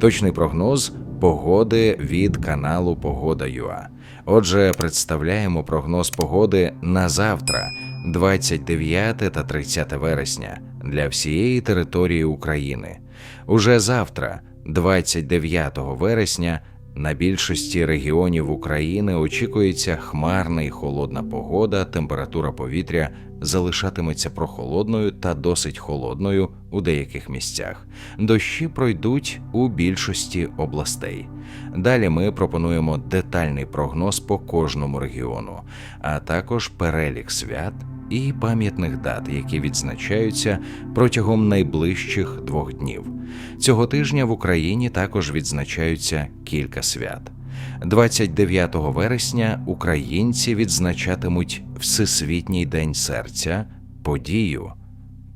Точний прогноз погоди від каналу Погода.ua. Отже, представляємо прогноз погоди на завтра, 29 та 30 вересня, для всієї території України. Уже завтра, 29 вересня, на більшості регіонів України очікується хмарна і холодна погода, температура повітря залишатиметься прохолодною та досить холодною у деяких місцях. Дощі пройдуть у більшості областей. Далі ми пропонуємо детальний прогноз по кожному регіону, а також перелік свят і пам'ятних дат, які відзначаються протягом найближчих двох днів. Цього тижня в Україні також відзначаються кілька свят. 29 вересня українці відзначатимуть Всесвітній день серця, подію,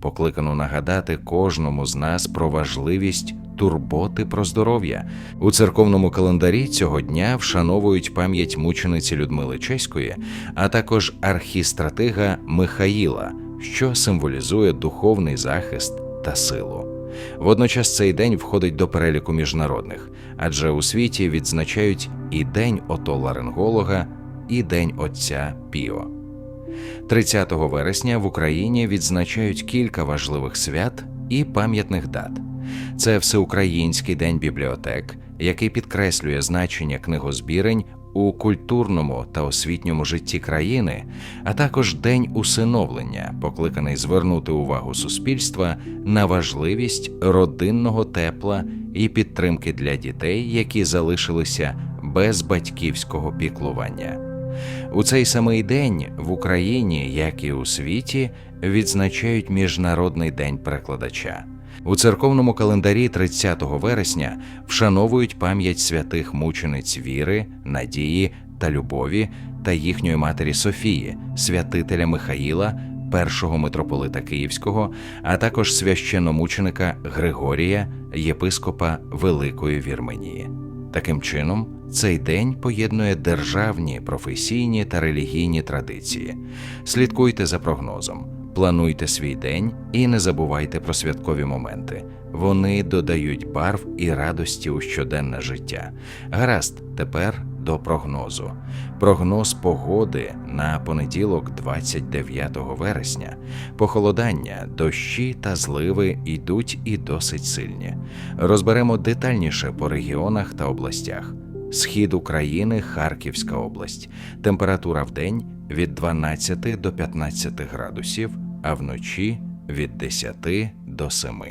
покликану нагадати кожному з нас про важливість турботи про здоров'я. У церковному календарі цього дня вшановують пам'ять мучениці Людмили Чеської, а також архістратига Михаїла, що символізує духовний захист та силу. Водночас цей день входить до переліку міжнародних, адже у світі відзначають і День отоларинголога, і День Отця Піо. 30 вересня в Україні відзначають кілька важливих свят і пам'ятних дат. Це Всеукраїнський день бібліотек, який підкреслює значення книгозбірень у культурному та освітньому житті країни, а також День усиновлення, покликаний звернути увагу суспільства на важливість родинного тепла і підтримки для дітей, які залишилися без батьківського піклування. У цей самий день в Україні, як і у світі, відзначають Міжнародний день перекладача. У церковному календарі 30 вересня вшановують пам'ять святих мучениць віри, надії та любові та їхньої матері Софії, святителя Михаїла, першого митрополита Київського, а також священномученика Григорія, єпископа Великої Вірменії. Таким чином, цей день поєднує державні, професійні та релігійні традиції. Слідкуйте за прогнозом, плануйте свій день і не забувайте про святкові моменти. Вони додають барв і радості у щоденне життя. Гаразд, тепер до прогнозу. Прогноз погоди на понеділок, 29 вересня. Похолодання, дощі та зливи йдуть і досить сильні. Розберемо детальніше по регіонах та областях. Схід України, Харківська область. Температура в день від 12 до 15 градусів, а вночі від 10 до 7.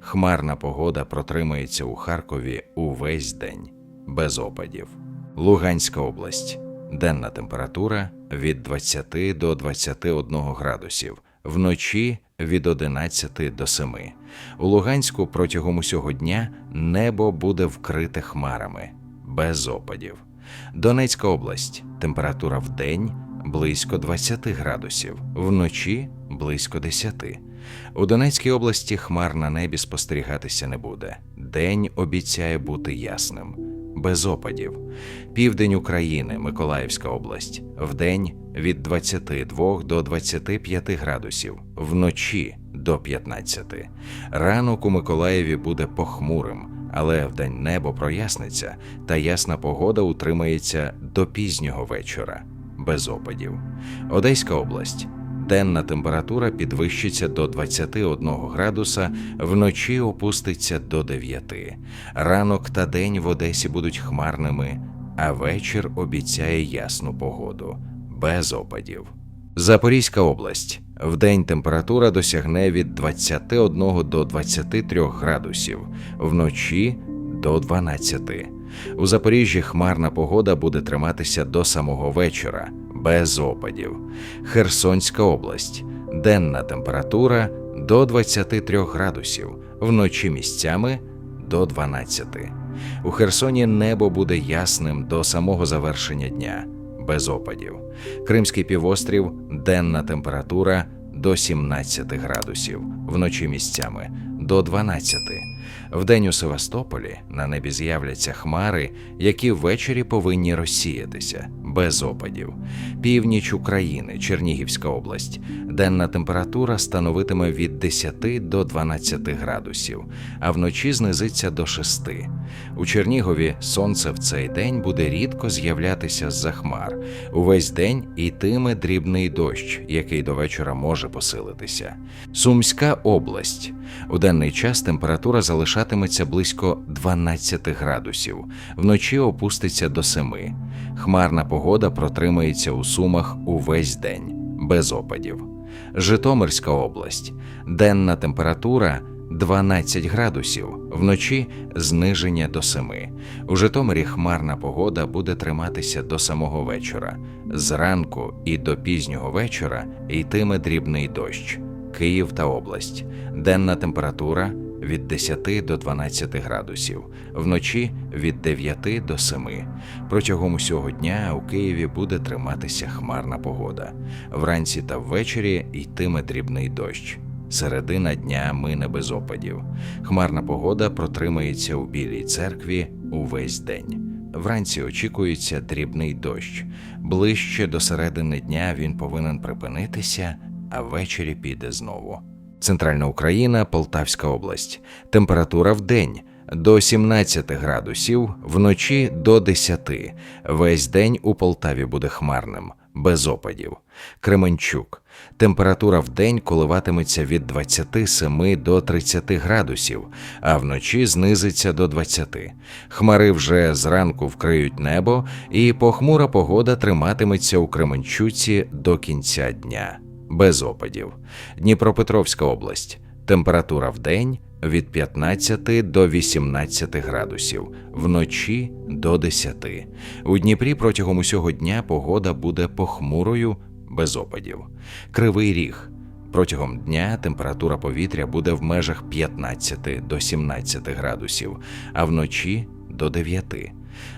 Хмарна погода протримається у Харкові увесь день, без опадів. Луганська область. Денна температура від 20 до 21 градусів, вночі від 11 до 7. У Луганську протягом усього дня небо буде вкрите хмарами, без опадів. Донецька область. Температура в день близько 20 градусів, вночі близько 10. У Донецькій області хмар на небі спостерігатися не буде. День обіцяє бути ясним, без опадів. Південь України, Миколаївська область. Вдень від 22 до 25 градусів, вночі до 15. Ранок у Миколаєві буде похмурим, але вдень небо проясниться, та ясна погода утримається до пізнього вечора, без опадів. Одеська область. Денна температура підвищиться до 21 градуса, вночі опуститься до 9. Ранок та день в Одесі будуть хмарними, а вечір обіцяє ясну погоду, без опадів. Запорізька область. Вдень температура досягне від 21 до 23 градусів, вночі до 12. У Запоріжжі хмарна погода буде триматися до самого вечора, без опадів. Херсонська область. Денна температура до 23 градусів, вночі місцями до 12. У Херсоні небо буде ясним до самого завершення дня, без опадів. Кримський півострів денна температура до 17 градусів, вночі місцями до 12. Вдень у Севастополі на небі з'являться хмари, які ввечері повинні розсіятися без опадів. Північ України, Чернігівська область. Денна температура становитиме від 10 до 12 градусів, а вночі знизиться до 6. У Чернігові сонце в цей день буде рідко з'являтися з-за хмар. Увесь день йтиме дрібний дощ, який до вечора може посилитися. Сумська область. У денний час температура залишатиметься близько 12 градусів, вночі опуститься до 7. Хмарна погода протримається у Сумах увесь день, без опадів. Житомирська область. Денна температура 12 градусів, вночі зниження до 7. У Житомирі хмарна погода буде триматися до самого вечора. Зранку і до пізнього вечора йтиме дрібний дощ. Київ та область. Денна температура від 10 до 12 градусів, вночі від 9 до 7. Протягом усього дня у Києві буде триматися хмарна погода. Вранці та ввечері йтиме дрібний дощ. Середина дня мине без опадів. Хмарна погода протримається у Білій церкві увесь день. Вранці очікується дрібний дощ. Ближче до середини дня він повинен припинитися, а ввечері піде знову. Центральна Україна, Полтавська область. Температура в день до 17 градусів, вночі до 10. Весь день у Полтаві буде хмарним, без опадів. Кременчук. Температура в день коливатиметься від 27 до 30 градусів, а вночі знизиться до 20. Хмари вже зранку вкриють небо, і похмура погода триматиметься у Кременчуці до кінця дня без опадів. Дніпропетровська область. Температура в день від 15 до 18 градусів, вночі до 10. У Дніпрі протягом усього дня погода буде похмурою без опадів. Кривий ріг. Протягом дня температура повітря буде в межах 15 до 17 градусів, а вночі до 9.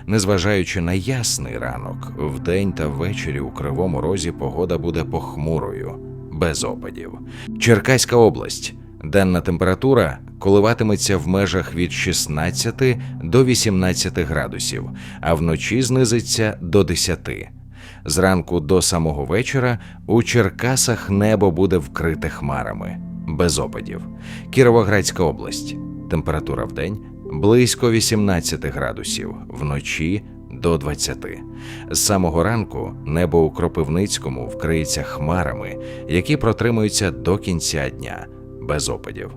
Незважаючи на ясний ранок, вдень та ввечері у Кривому Розі погода буде похмурою, без опадів. Черкаська область. Денна температура коливатиметься в межах від 16 до 18 градусів, а вночі знизиться до 10. Зранку до самого вечора у Черкасах небо буде вкрите хмарами, без опадів. Кіровоградська область. Температура в день близько 18 градусів, вночі до 20. З самого ранку небо у Кропивницькому вкриється хмарами, які протримуються до кінця дня, без опадів.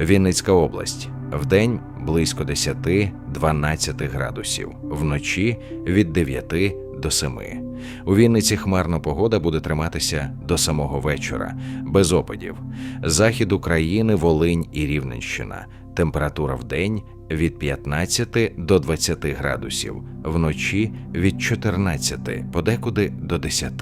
Вінницька область. Вдень близько 10-12 градусів, вночі від 9 до 7. У Вінниці хмарна погода буде триматися до самого вечора, без опадів. Захід України, Волинь і Рівненщина. Температура в день від 15 до 20 градусів, вночі від 14, подекуди до 10.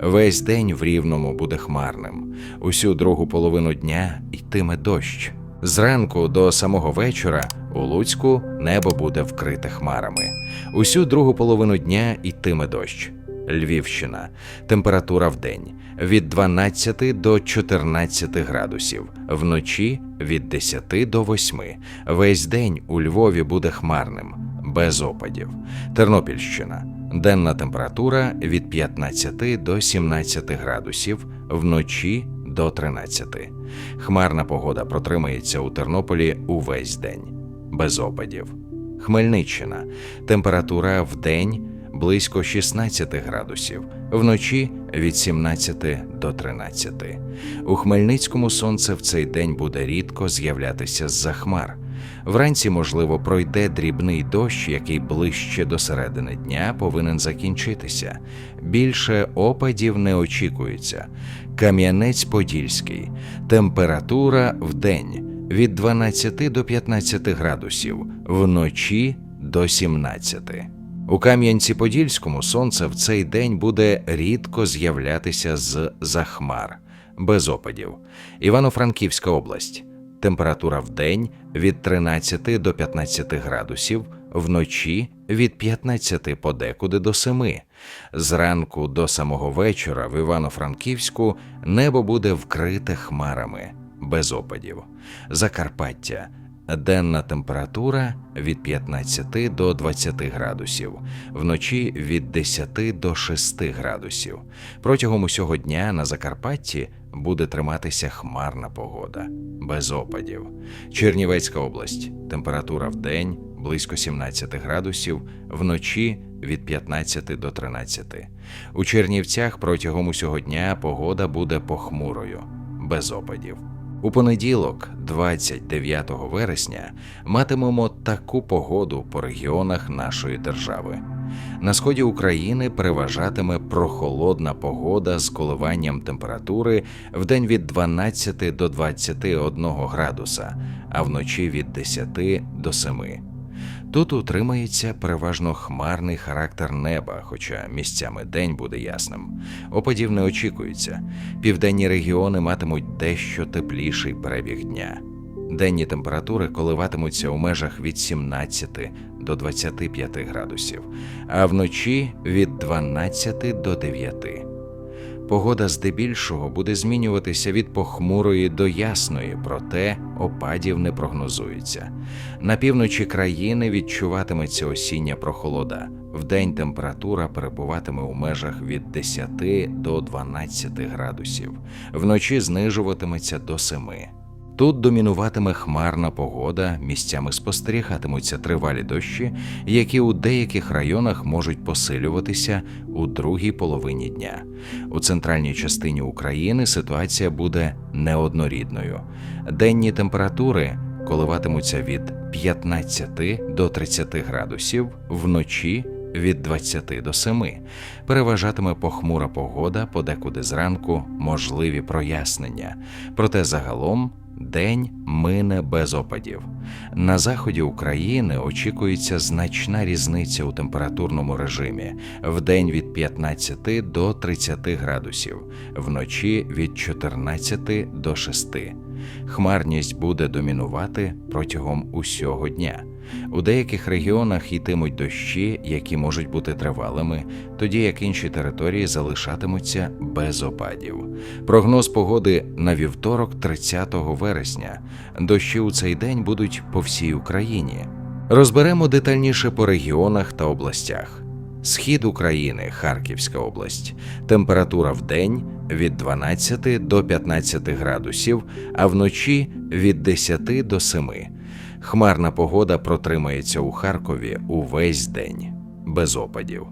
Весь день в рівному буде хмарним. Усю другу половину дня йтиме дощ. Зранку до самого вечора у Луцьку небо буде вкрите хмарами. Усю другу половину дня йтиме дощ. Львівщина. Температура в день від 12 до 14 градусів, вночі від 10 до 8. Весь день у Львові буде хмарним, без опадів. Тернопільщина. Денна температура від 15 до 17 градусів, вночі до 13. Хмарна погода протримається у Тернополі увесь день, без опадів. Хмельниччина. Температура в день близько 16 градусів, вночі від 17 до 13. У Хмельницькому сонце в цей день буде рідко з'являтися з-за хмар. Вранці, можливо, пройде дрібний дощ, який ближче до середини дня повинен закінчитися. Більше опадів не очікується. Кам'янець-Подільський. Температура в день від 12 до 15 градусів, вночі до 17. У Кам'янці-Подільському сонце в цей день буде рідко з'являтися з захмар, без опадів. Івано-Франківська область. Температура в день від 13 до 15 градусів, вночі від 15 подекуди до 7. Зранку до самого вечора в Івано-Франківську небо буде вкрите хмарами, без опадів. Закарпаття. Денна температура від 15 до 20 градусів, вночі від 10 до 6 градусів. Протягом усього дня на Закарпатті буде триматися хмарна погода, без опадів. Чернівецька область. Температура в день близько 17 градусів, вночі від 15 до 13. У Чернівцях протягом усього дня погода буде похмурою, без опадів. У понеділок, 29 вересня, матимемо таку погоду по регіонах нашої держави. На сході України переважатиме прохолодна погода з коливанням температури в день від 12 до 21 градуса, а вночі від 10 до 7. Тут утримається переважно хмарний характер неба, хоча місцями день буде ясним. Опадів не очікується. Південні регіони матимуть дещо тепліший перебіг дня. Денні температури коливатимуться у межах від 17 до 25 градусів, а вночі від 12 до 9. Погода здебільшого буде змінюватися від похмурої до ясної, проте опадів не прогнозується. На півночі країни відчуватиметься осіння прохолода. Вдень температура перебуватиме у межах від 10 до 12 градусів, вночі знижуватиметься до 7. Тут домінуватиме хмарна погода, місцями спостерігатимуться тривалі дощі, які у деяких районах можуть посилюватися у другій половині дня. У центральній частині України ситуація буде неоднорідною. Денні температури коливатимуться від 15 до 30 градусів, вночі від 20 до 7. Переважатиме похмура погода, подекуди зранку можливі прояснення. Проте загалом День мине без опадів. На заході України очікується значна різниця у температурному режимі в день від 15 до 30 градусів, вночі від 14 до 6. Хмарність буде домінувати протягом усього дня. У деяких регіонах йтимуть дощі, які можуть бути тривалими, тоді як інші території залишатимуться без опадів. Прогноз погоди на вівторок, 30 вересня. Дощі у цей день будуть по всій Україні. Розберемо детальніше по регіонах та областях. Схід України, Харківська область. Температура в день від 12 до 15 градусів, а вночі від 10 до 7. Хмарна погода протримається у Харкові увесь день, без опадів.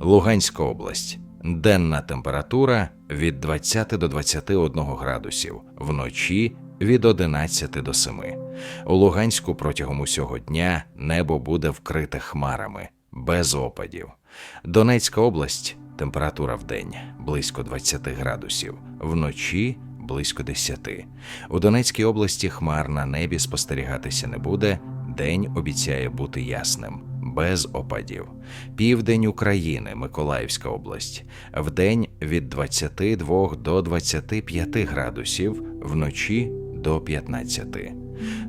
Луганська область. Денна температура від 20 до 21 градусів, вночі від 11 до 7. У Луганську протягом усього дня небо буде вкрите хмарами, без опадів. Донецька область. Температура в день близько 20 градусів, вночі близько 10. У Донецькій області хмар на небі спостерігатися не буде. День обіцяє бути ясним, без опадів. Південь України, Миколаївська область. Вдень від 22 до 25 градусів, вночі до 15.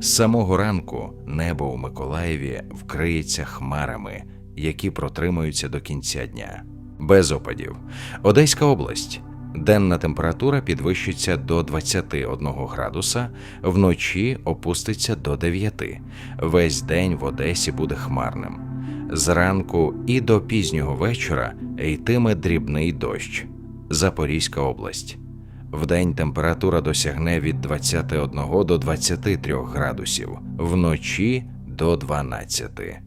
З самого ранку небо у Миколаєві вкриється хмарами, які протримуються до кінця дня. Без опадів. Одеська область. Денна температура підвищиться до 21 градуса, вночі опуститься до 9. Весь день в Одесі буде хмарним. Зранку і до пізнього вечора йтиме дрібний дощ. Запорізька область. Вдень температура досягне від 21 до 23 градусів, вночі до 12.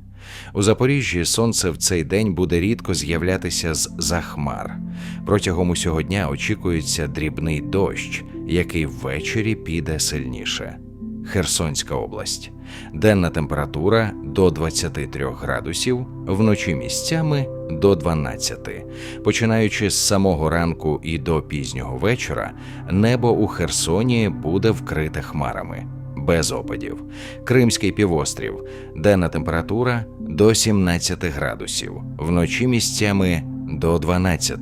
У Запоріжжі сонце в цей день буде рідко з'являтися з захмар. Протягом усього дня очікується дрібний дощ, який ввечері піде сильніше. Херсонська область. Денна температура до 23 градусів, вночі місцями до 12. Починаючи з самого ранку і до пізнього вечора, небо у Херсоні буде вкрите хмарами без опадів. Кримський півострів, денна температура до 17 градусів, вночі місцями до 12.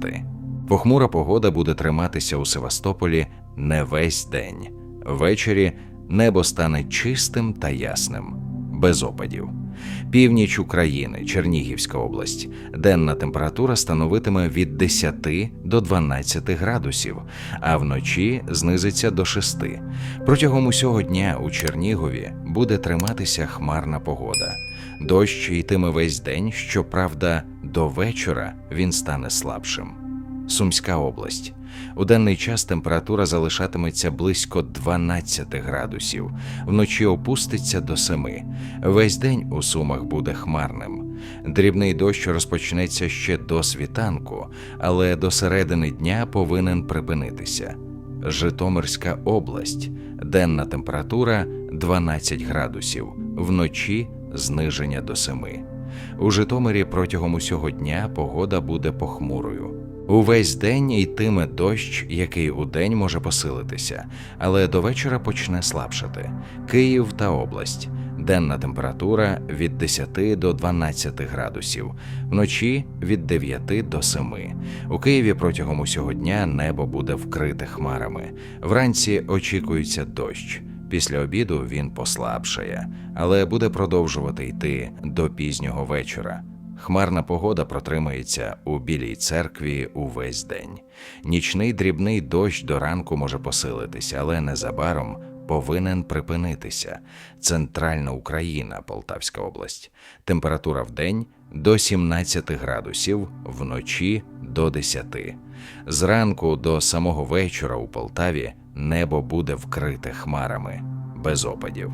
Похмура погода буде триматися у Севастополі не весь день. Ввечері небо стане чистим та ясним, без опадів. Північ України, Чернігівська область. Денна температура становитиме від 10 до 12 градусів, а вночі знизиться до 6. Протягом усього дня у Чернігові буде триматися хмарна погода. Дощ йтиме весь день, щоправда, до вечора він стане слабшим. Сумська область. У денний час температура залишатиметься близько 12 градусів, вночі опуститься до 7. Весь день у Сумах буде хмарним. Дрібний дощ розпочнеться ще до світанку, але до середини дня повинен припинитися. Житомирська область. Денна температура 12 градусів, вночі зниження до 7. У Житомирі протягом усього дня погода буде похмурою. Увесь день йтиме дощ, який удень може посилитися, але до вечора почне слабшати. Київ та область. Денна температура від 10 до 12 градусів, вночі від 9 до 7. У Києві протягом усього дня небо буде вкрите хмарами. Вранці очікується дощ. Після обіду він послабшає, але буде продовжувати йти до пізнього вечора. Хмарна погода протримається у білій церкві увесь день. Нічний дрібний дощ до ранку може посилитися, але незабаром повинен припинитися. Центральна Україна, Полтавська область. Температура в день до 17 градусів, вночі до 10. Зранку до самого вечора у Полтаві небо буде вкрите хмарами, без опадів.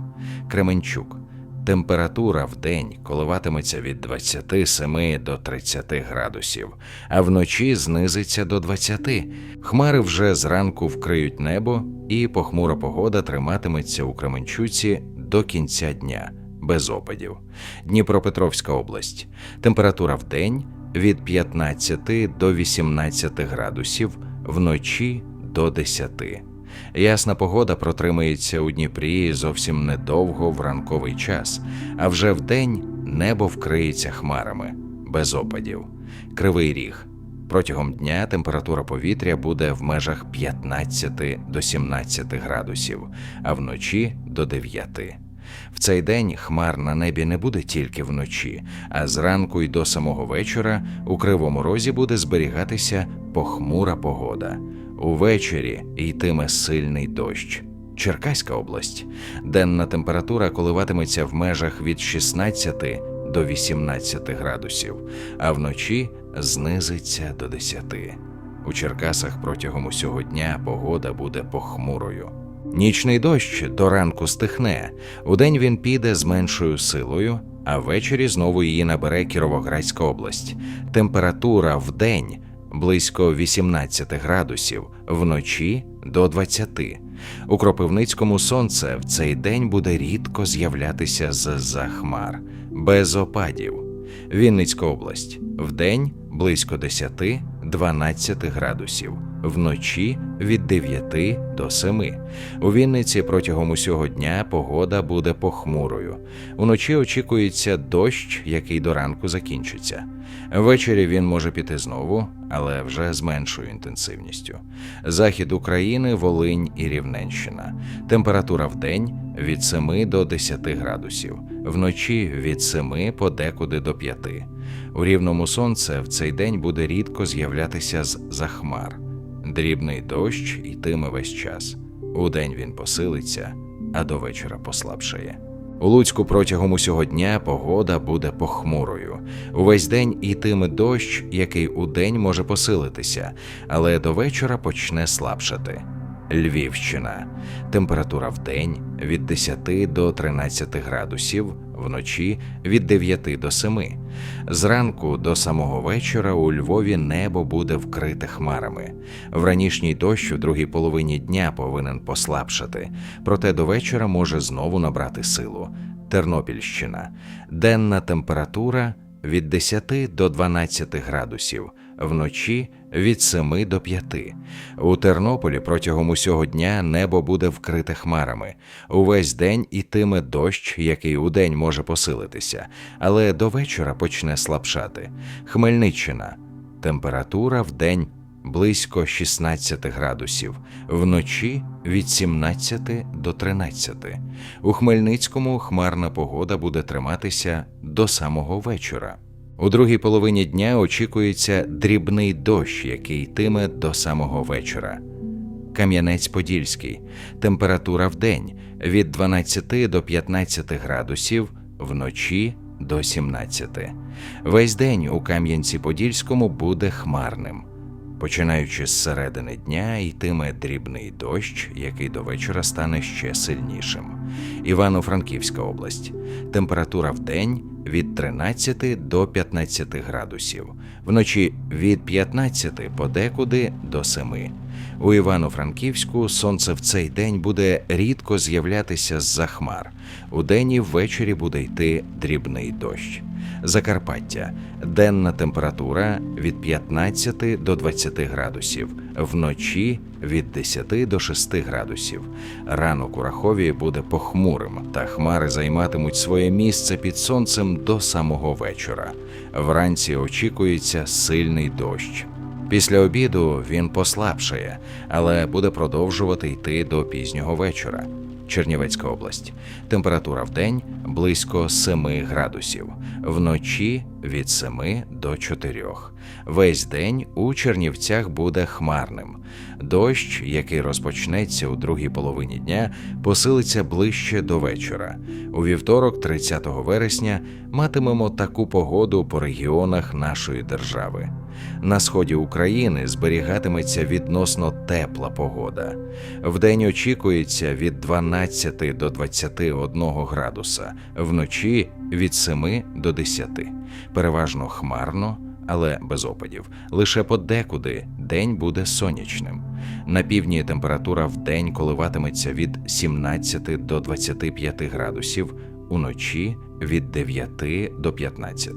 Кременчук. Температура в день коливатиметься від 27 до 30 градусів, а вночі знизиться до 20. Хмари вже зранку вкриють небо, і похмура погода триматиметься у Кременчуці до кінця дня без опадів. Дніпропетровська область. Температура в день від 15 до 18 градусів, вночі до 10. Ясна погода протримається у Дніпрі зовсім недовго в ранковий час, а вже вдень небо вкриється хмарами без опадів. Кривий ріг. Протягом дня температура повітря буде в межах 15 до 17 градусів, а вночі до 9. В цей день хмар на небі не буде тільки вночі, а зранку й до самого вечора у кривому розі буде зберігатися похмура погода. Увечері йтиме сильний дощ. Черкаська область. Денна температура коливатиметься в межах від 16 до 18 градусів, а вночі знизиться до 10. У Черкасах протягом усього дня погода буде похмурою. Нічний дощ до ранку стихне. Удень він піде з меншою силою, а ввечері знову її набере Кіровоградська область. Температура в день близько 18 градусів, вночі до 20. У Кропивницькому сонце в цей день буде рідко з'являтися з-за хмар, без опадів. Вінницька область вдень близько 10-12 градусів, вночі від 9 до 7. У Вінниці протягом усього дня погода буде похмурою. Уночі очікується дощ, який до ранку закінчиться. Ввечері він може піти знову, але вже з меншою інтенсивністю. Захід України, Волинь і Рівненщина. Температура в день від 7 до 10 градусів, вночі від 7 подекуди до 5. У рівному сонце в цей день буде рідко з'являтися з захмар. Дрібний дощ йтиме весь час. Удень він посилиться, а до вечора послабшає. У Луцьку протягом усього дня погода буде похмурою. Увесь день йтиме дощ, який удень може посилитися, але до вечора почне слабшати. Львівщина. Температура в день від 10 до 13 градусів, вночі від 9 до 7. Зранку до самого вечора у Львові небо буде вкрите хмарами. Вранішній дощ у другій половині дня повинен послабшати, проте до вечора може знову набрати силу. Тернопільщина. Денна температура від 10 до 12 градусів, вночі від 7 до 5. У Тернополі протягом усього дня небо буде вкрите хмарами. Увесь день ітиме дощ, який удень може посилитися, але до вечора почне слабшати. Хмельниччина. Температура в день близько 16 градусів, вночі від 17 до 13. У Хмельницькому хмарна погода буде триматися до самого вечора. У другій половині дня очікується дрібний дощ, який йтиме до самого вечора. Кам'янець-Подільський. Температура в день від 12 до 15 градусів, вночі до 17. Весь день у Кам'янці-Подільському буде хмарним. Починаючи з середини дня, йтиме дрібний дощ, який до вечора стане ще сильнішим. Івано-Франківська область. Температура в день від 13 до 15 градусів, вночі від 15 подекуди до 7. У Івано-Франківську сонце в цей день буде рідко з'являтися з-за хмар. Удень і ввечері буде йти дрібний дощ. Закарпаття. Денна температура від 15 до 20 градусів, вночі від 10 до 6 градусів. Ранок у Рахові буде похмурим, та хмари займатимуть своє місце під сонцем до самого вечора. Вранці очікується сильний дощ. Після обіду він послабшає, але буде продовжувати йти до пізнього вечора. Чернівецька область. Температура в день близько 7 градусів, вночі від 7 до 4. Весь день у Чернівцях буде хмарним. Дощ, який розпочнеться у другій половині дня, посилиться ближче до вечора. У вівторок, 30 вересня, матимемо таку погоду по регіонах нашої держави. На сході України зберігатиметься відносно тепла погода. Вдень очікується від 12 до 21 градуса, вночі від 7 до 10. Переважно хмарно, але без опадів. Лише подекуди день буде сонячним. На півдні температура в день коливатиметься від 17 до 25 градусів, уночі від 9 до 15.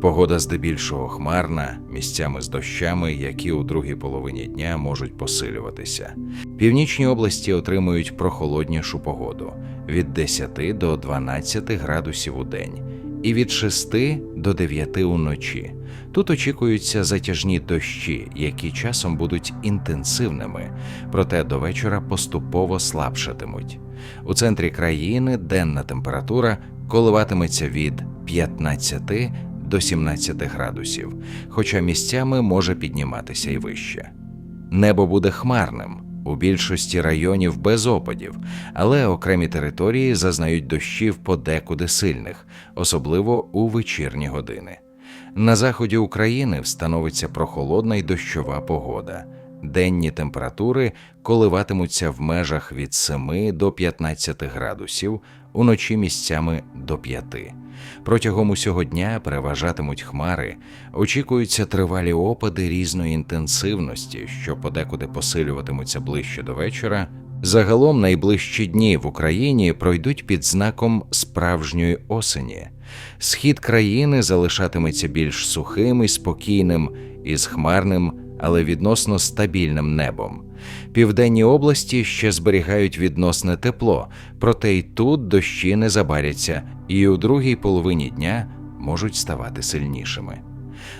Погода здебільшого хмарна, місцями з дощами, які у другій половині дня можуть посилюватися. Північні області отримують прохолоднішу погоду від 10 до 12 градусів у день і від 6 до 9 уночі. Тут очікуються затяжні дощі, які часом будуть інтенсивними, проте до вечора поступово слабшатимуть. У центрі країни денна температура коливатиметься від 15 до 17 градусів, хоча місцями може підніматися і вище. Небо буде хмарним. У більшості районів без опадів, але окремі території зазнають дощів подекуди сильних, особливо у вечірні години. На заході України встановиться прохолодна й дощова погода. Денні температури коливатимуться в межах від 7 до 15 градусів, уночі місцями до 5. Протягом усього дня переважатимуть хмари, очікуються тривалі опади різної інтенсивності, що подекуди посилюватимуться ближче до вечора. Загалом найближчі дні в Україні пройдуть під знаком справжньої осені. Схід країни залишатиметься більш сухим і спокійним, із хмарним, але відносно стабільним небом. Південні області ще зберігають відносне тепло, проте й тут дощі не забаряться, і у другій половині дня можуть ставати сильнішими.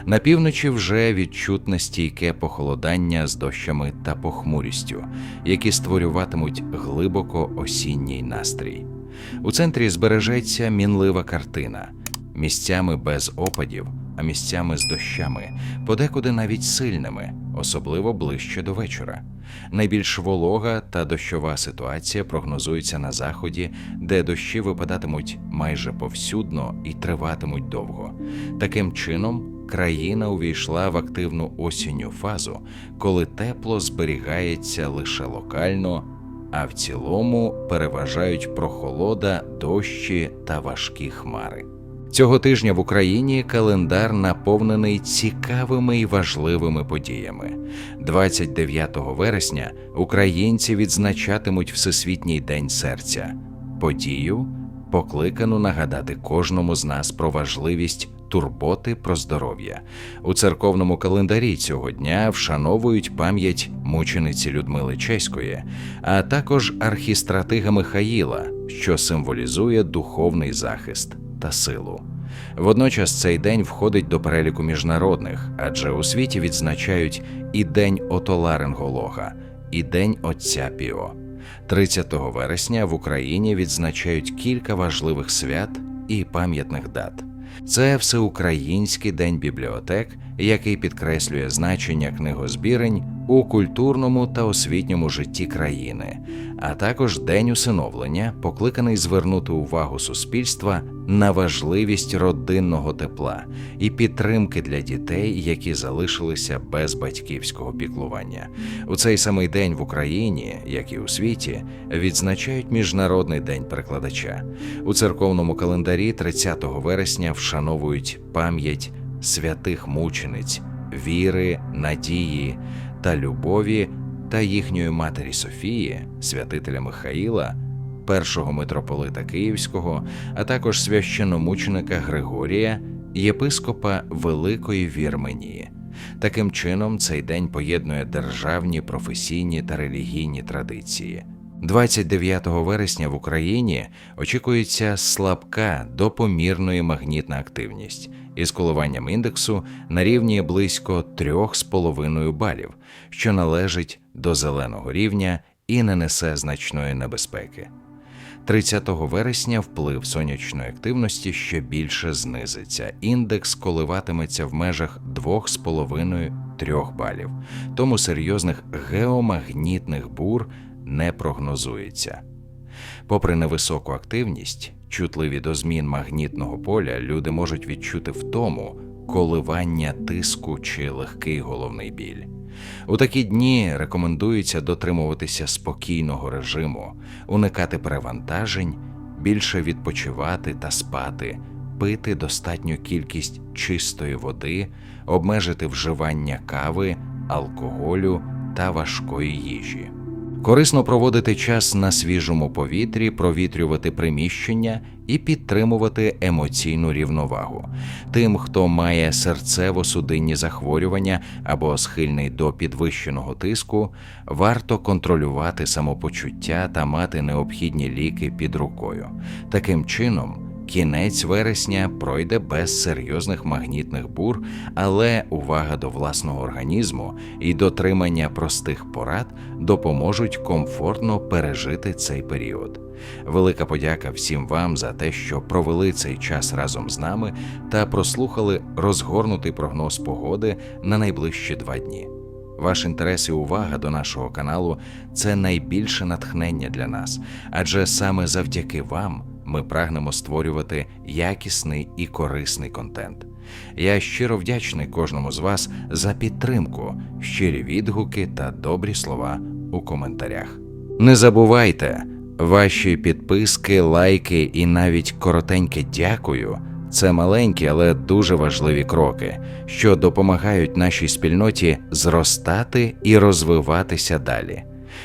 На півночі вже відчутне стійке похолодання з дощами та похмурістю, які створюватимуть глибоко осінній настрій. У центрі збережеться мінлива картина, місцями без опадів, а місцями з дощами, подекуди навіть сильними, особливо ближче до вечора. Найбільш волога та дощова ситуація прогнозується на заході, де дощі випадатимуть майже повсюдно і триватимуть довго. Таким чином, країна увійшла в активну осінню фазу, коли тепло зберігається лише локально, а в цілому переважають прохолода, дощі та важкі хмари. Цього тижня в Україні календар наповнений цікавими і важливими подіями. 29 вересня українці відзначатимуть Всесвітній день серця, подію, покликану нагадати кожному з нас про важливість турботи про здоров'я. У церковному календарі цього дня вшановують пам'ять мучениці Людмили Чеської, а також архістратига Михаїла, що символізує духовний захист та силу. Водночас цей день входить до переліку міжнародних, адже у світі відзначають і День отоларинголога, і День Отця Піо. 30 вересня в Україні відзначають кілька важливих свят і пам'ятних дат. Це всеукраїнський день бібліотек, який підкреслює значення книгозбірень у культурному та освітньому житті країни, а також день усиновлення, покликаний звернути увагу суспільства на важливість родинного тепла і підтримки для дітей, які залишилися без батьківського піклування. У цей самий день в Україні, як і у світі, відзначають Міжнародний день перекладача. У церковному календарі 30 вересня вшановують пам'ять святих мучениць, віри, надії та любові та їхньої матері Софії, святителя Михаїла, першого митрополита Київського, а також священномученика Григорія, єпископа Великої Вірменії. Таким чином, цей день поєднує державні, професійні та релігійні традиції. 29 вересня в Україні очікується слабка до помірної магнітна активність із коливанням індексу на рівні близько 3,5 балів, що належить до зеленого рівня і не несе значної небезпеки. 30 вересня вплив сонячної активності ще більше знизиться. Індекс коливатиметься в межах 2,5-3 балів, тому серйозних геомагнітних бур не прогнозується. Попри невисоку активність, чутливі до змін магнітного поля, люди можуть відчути втому, коливання тиску чи легкий головний біль. У такі дні рекомендується дотримуватися спокійного режиму, уникати перевантажень, більше відпочивати та спати, пити достатню кількість чистої води, обмежити вживання кави, алкоголю та важкої їжі. Корисно проводити час на свіжому повітрі, провітрювати приміщення і підтримувати емоційну рівновагу. Тим, хто має серцево-судинні захворювання або схильний до підвищеного тиску, варто контролювати самопочуття та мати необхідні ліки під рукою. Таким чином. Кінець вересня пройде без серйозних магнітних бур, але увага до власного організму і дотримання простих порад допоможуть комфортно пережити цей період. Велика подяка всім вам за те, що провели цей час разом з нами та прослухали розгорнутий прогноз погоди на найближчі два дні. Ваш інтерес і увага до нашого каналу це найбільше натхнення для нас, адже саме завдяки вам ми прагнемо створювати якісний і корисний контент. Я щиро вдячний кожному з вас за підтримку, щирі відгуки та добрі слова у коментарях. Не забувайте, ваші підписки, лайки і навіть коротеньке дякую. Це маленькі, але дуже важливі кроки, що допомагають нашій спільноті зростати і розвиватися далі.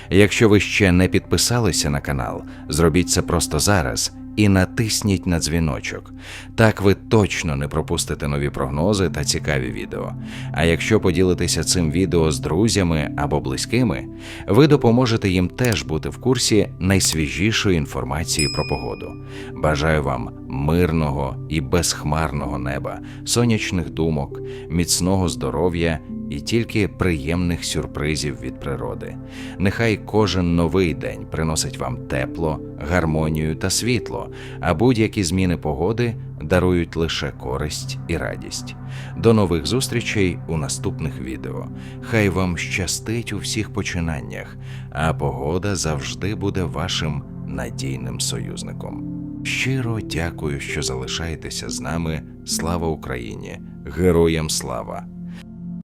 Якщо ви ще не підписалися на канал, зробіть це просто зараз і натисніть на дзвіночок. Так ви точно не пропустите нові прогнози та цікаві відео. А якщо поділитеся цим відео з друзями або близькими, ви допоможете їм теж бути в курсі найсвіжішої інформації про погоду. Бажаю вам мирного і безхмарного неба, сонячних думок, міцного здоров'я і тільки приємних сюрпризів від природи. Нехай кожен новий день приносить вам тепло, гармонію та світло, а будь-які зміни погоди дарують лише користь і радість. До нових зустрічей у наступних відео. Хай вам щастить у всіх починаннях, а погода завжди буде вашим надійним союзником. Щиро дякую, що залишаєтеся з нами. Слава Україні! Героям слава!